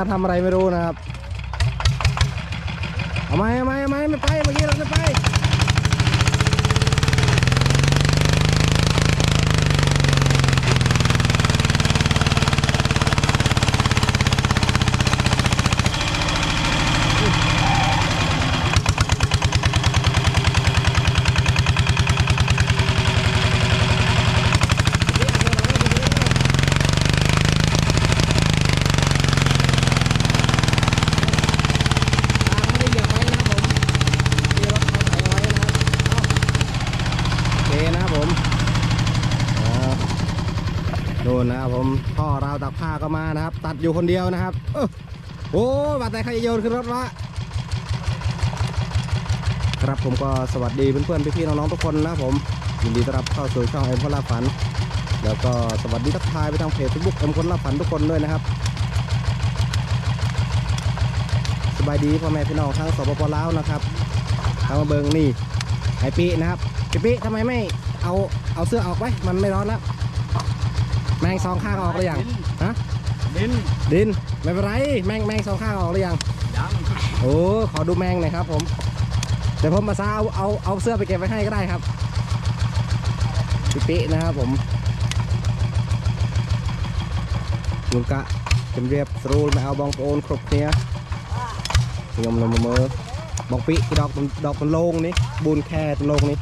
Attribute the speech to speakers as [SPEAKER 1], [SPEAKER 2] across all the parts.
[SPEAKER 1] เขามาทำอะไรไม่รู้นะครับเอาไหมเอาไหมเอาไหมไม่ไปเมื่อกี้เราจะไป ไม่ได้เหยียบไว้นะครับผมที่รถเขาใส่ไว้นะครับโอเคนะครับผมอ๋อโดนนะครับผมพ่อราวตัาก็มานะครับ ตัดอยู่คนเดียวนะครับเอ้โอ้บาดแต่ใครโยนขึ้นรถวะครับผมก็สวัสดีเพื่อนๆพี่ๆน้องๆทุกคนนะผมยินดีต้อนรับเข้าสู่ช่องเอ็มคนลาฝัน แล้วก็สวัสดีทักทายไปทางเพจเฟซบุ๊กเอ็มคนลาฝันทุกคนด้วยนะครับสบายดีพ่อแม่พี่น้องทั้งสปปลาวนะครับทางมาเบิงนี่ไอปีนะครับไอปีทำไมไม่เอาเอาเสื้อออกไว้มันไม่ร้อนแล้วแมงสองข้างออกหรือยัง
[SPEAKER 2] ดิน
[SPEAKER 1] ดินไม่เป็นไรแมงแมงสองข้างออกหรือยัง
[SPEAKER 2] ยัง
[SPEAKER 1] โอ้ขอดูแมงหน่อยครับ ผมเดี๋ยวผมมาซาเอาเอาเอาเสื้อไปเก็บไว้ให้ก็ได้ครับพี่ปีนะครับผมลุงกะจำเรียบสรูลมาเอาบองโอนครบเนี่ยงมนมมือบองปีกดอกมันดอกมันโลงนี่บูนแค่ตโลงนี่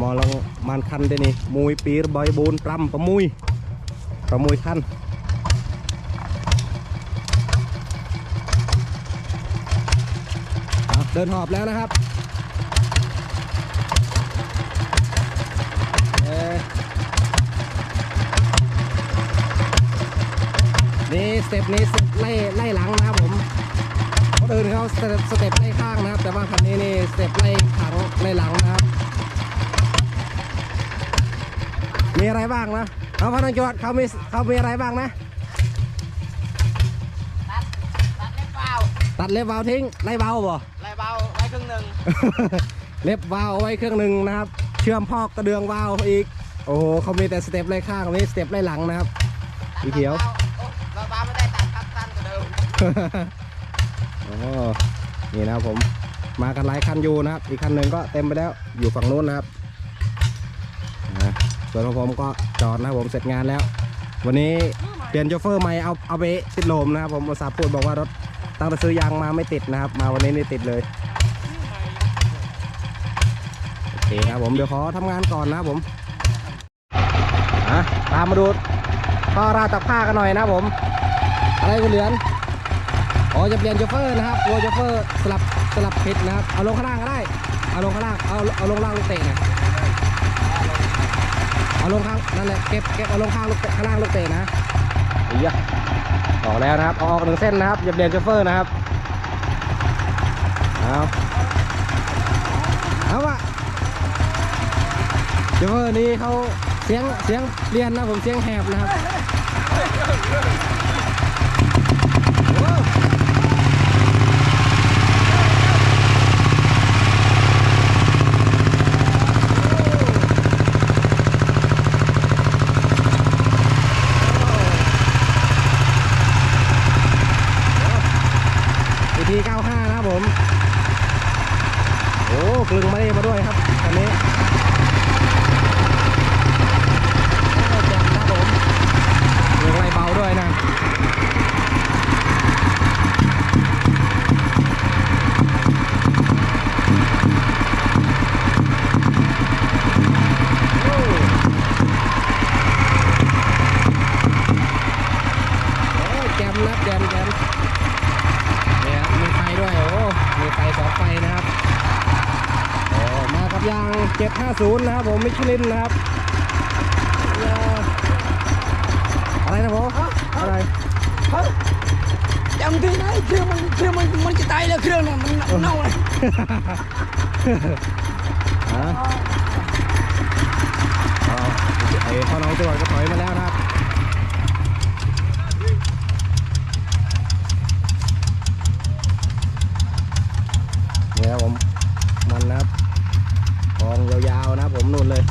[SPEAKER 1] มอลองมันคันเดนี่มวยปีระบอยบูนปรำประมุยประมุยคัน เอาเดินหอบแล้วนะครับเอ่อนี่สเต็ปนี้สเต็ปไล่ไล่หลังนะครับผมคนอื่นเขาสเต็ปสเต็ปไล่ข้างนะครับ แต่ว่าคันนี้นี่สเต็ปไล่ขังไล่หลังนะครับ มีอะไรบ้างนะเอาพนักงานเขามีเขามีอะไรบ้างนะ
[SPEAKER 2] ตัดตัดเล็บเบา
[SPEAKER 1] ตัดเล็บเบาทิ้งไล่เบาบ่
[SPEAKER 2] ไล่เบาไล่ ครึ่งหนึ่ง
[SPEAKER 1] เล็บเบาเอาไว้เครื่องหนึ่งนะครับ เชื่อมพอกกระเดืองเบาอีก โอ้โหเขามีแต่สเต็ปไล่ข้างนี่สเต็ปไล่หลังนะครับ
[SPEAKER 2] ตัด
[SPEAKER 1] สีเขียว
[SPEAKER 2] บาๆโอ้เราเบาไม่ได้ตัดครับสั้นกว่าเดิม
[SPEAKER 1] โอ้นี่นะครับผม มากันหลายคันอยู่นะครับ อีกคันหนึ่งก็เต็มไปแล้วอยู่ฝั่งนู้นนะครับอ่าส่วนของผมก็จอดนะครับผมเสร็จงานแล้ว วันนี้เปลี่ยนโชเฟอร์ใหม่เอาเอาไปติดลมนะครับผมอุตส่าห์พูดบอกว่ารถตั้งแต่ซื้อยางมาไม่ติดนะครับ มาวันนี้นี่ติดเลยโอ เคครับผมเดี๋ยวขอทำงานก่อนนะผมอะตามมาดูข้อราดตักผ้ากันหน่อยนะผม อะไรคุณเหลือนอ๋อจะเปลี่ยนโชเฟอร์นะครับตัวโชเฟอร์สลับสลับผิดนะครับเอาลงข้างล่างก็ได้เอาลงข้างล่างเอาเอาลงล่างลูกเตะนะเอาลงข้างนั่นแหละเก็บเก็บเอาลงข้างลูกเตะข้างล่างลูกเตะนะอียะออกแล้วนะครับออกหนึ่งเส้นนะครับอย่าเปลี่ยนโชเฟอร์นะครับเอาเอาวะ เฟอร์นี้เขาเสียงเสียงเรียนนะผมเสียงแหบนะครับอีที95 นะครับผม โอ้กลึงมาได้มาด้วยครับคันนี้โอ้แจ่มนะครับผมกลึงไรเบา ด้วยนะโอ้โอ้แจมนะแจมแจมเนี่ยครับมีไฟด้วยโอ้มีไฟสองไฟนะครับโอ้มากับยาง750 นะครับผมมิชลินนะครับ ยั
[SPEAKER 2] งถึงไหนเครื่องมันเครื่องมันมันจะตายแล้วเครื่องน่ะมันเน่าเลย
[SPEAKER 1] ฮะอ๋อไอ้พ่อน้องจังหวัดก็ถอยมาแล้วนะครับเนี่ยครับผมมันนะครับกองยาวๆนะครับผมนู่นเลย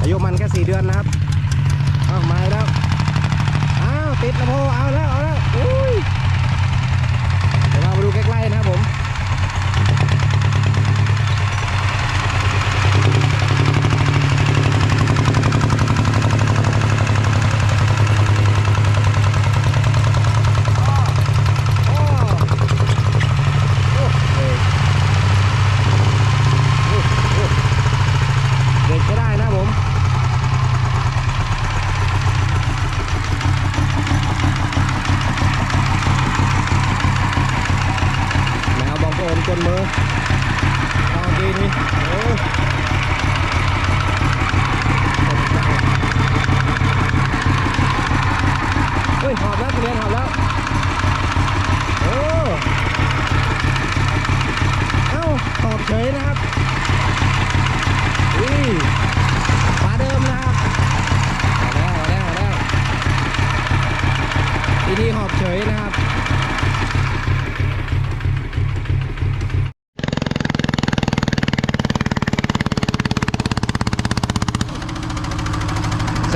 [SPEAKER 1] อายุมันแค่สี่เดือนนะครับ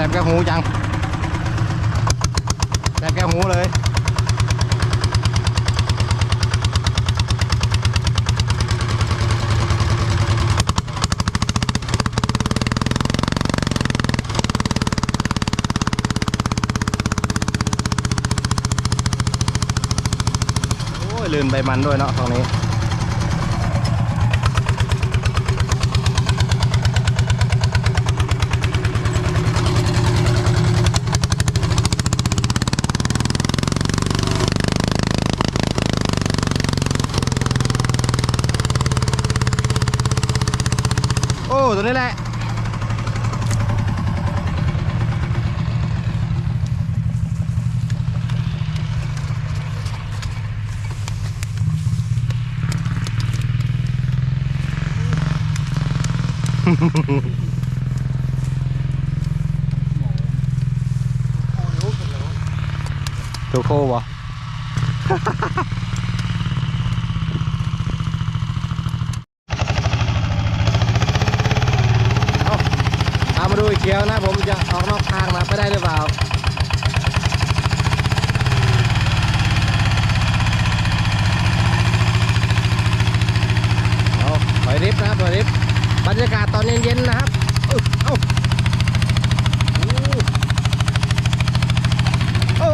[SPEAKER 1] สบแก้วหูจังแสบแก้วหูเลยโอ้ยลื่นใบมันด้วยเนาะตรงนี้ ตัวนี้แหละโจโก้บ่เอาตามมา ดูอีกเขียวนะผมจะออกนอกทางนะไปได้หรือเปล่าเอาถอยริบนะครับถอยริบบรรยากาศตอนเย็นๆนะครับเอ้าโอ้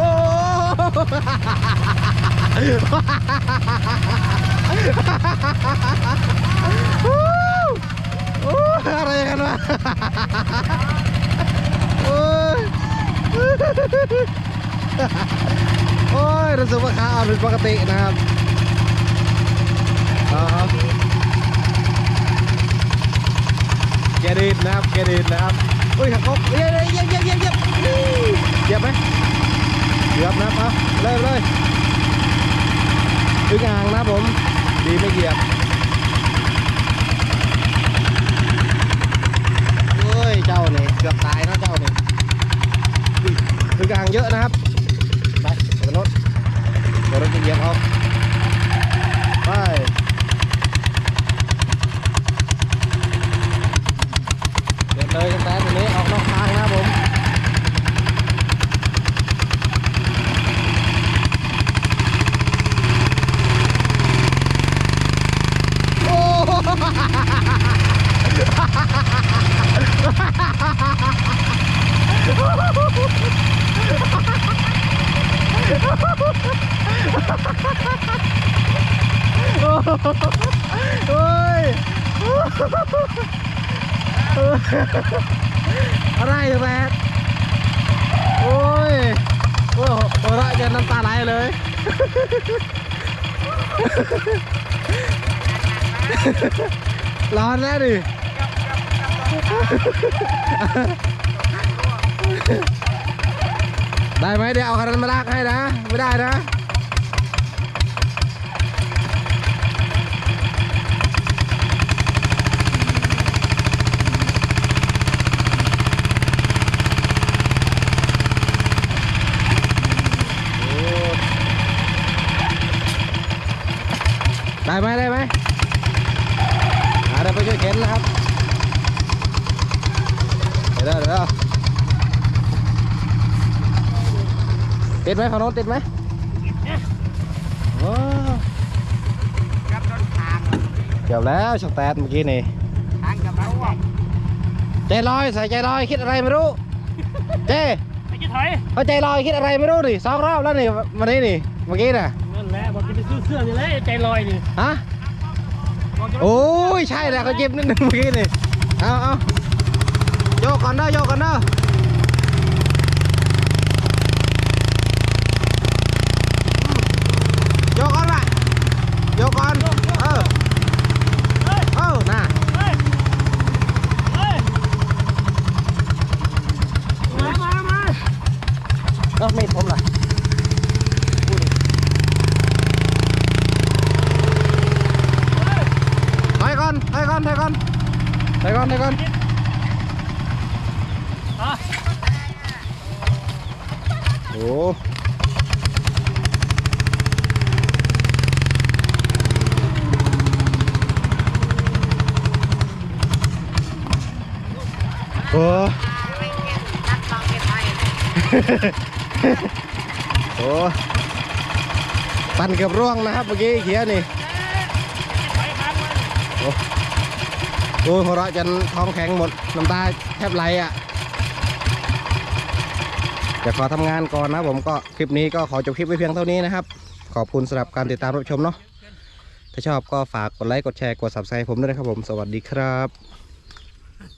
[SPEAKER 1] โหโอ้ยอะไรกันวะโอ้ย โอ้ยรู้สึกว่าขาอ่อนผิดปกตินะครับเอาเอาแกดีดนะครับแกดีดนะครับอุ้ยหักคกเยียบเยียบเยียบเยียบเยียบเหยียบไหมเหยียบนะครับเลยเลยถึงอ่างนะผม ดีไม่เหยียบโอ้ยเจ้านี่เกือบตายนะเจ้านี่อุ้ คือกลางเยอะนะครับ ไปเปิดรถเปิดรถจะเหยียบเอาไปเดินเลยตั้งแต่ตรงนี้ออกนอกทางนะครับผม โอ้ โอ้ยอะไรแรดโอ้ยโอ้โหระจนน้ำตาไหลเลยร้อนแล้วดิได้ไหมเดี๋ยวเอาคันนั้นมาลากให้นะ ไม่ได้นะ โอ้ ได้ไหมได้ไหมอ่าเดี๋ยวไปช่วยเข็นนะครับ เดี๋ยวเดี๋ยวติดไหมฝั่งโน้นติดไหมโอ้
[SPEAKER 2] กับรถทาง
[SPEAKER 1] เกือบแล้วช็อกแตนเมื่อกี้นี่
[SPEAKER 2] ทางกับเราอะ
[SPEAKER 1] ใจลอยใส่ใจลอยคิดอะไรไม่รู้ เจ้
[SPEAKER 2] ไอ้จะถอย
[SPEAKER 1] เขาใจลอยคิดอะไรไม่รู้ดิสองรอบแล้วนี่วันนี้นี่เมื่อกี้น่ะ
[SPEAKER 2] นั่นแหละ บอกจะไปซื้อเสื้อนี่แหละใจลอยนี่
[SPEAKER 1] ฮะโอ้ยใช่แหละเขาเจ็บนิดนึงเมื่อกี้นี่เอาเอาโยกก่อนเด้อโยกก่อนเด้อโยกก่อนว่ะโยกก่อนเออ โอ้โอ้
[SPEAKER 3] ป
[SPEAKER 1] โหปั่นเกือบร่วงนะครับเมื่อกี้เขียนี่โอ้โอ้ยหัวเราะจนท้องแข็งหมดน้ำตาแทบไหลอะ เดี๋ยวขอทำงานก่อนนะผมก็คลิปนี้ก็ขอจบคลิปไว้เพียงเท่านี้นะครับ ขอบคุณสำหรับการติดตามรับชมเนาะถ้าชอบก็ฝากกดไลค์กดแชร์กด subscribe ผมด้วยนะครับผมสวัสดีครับ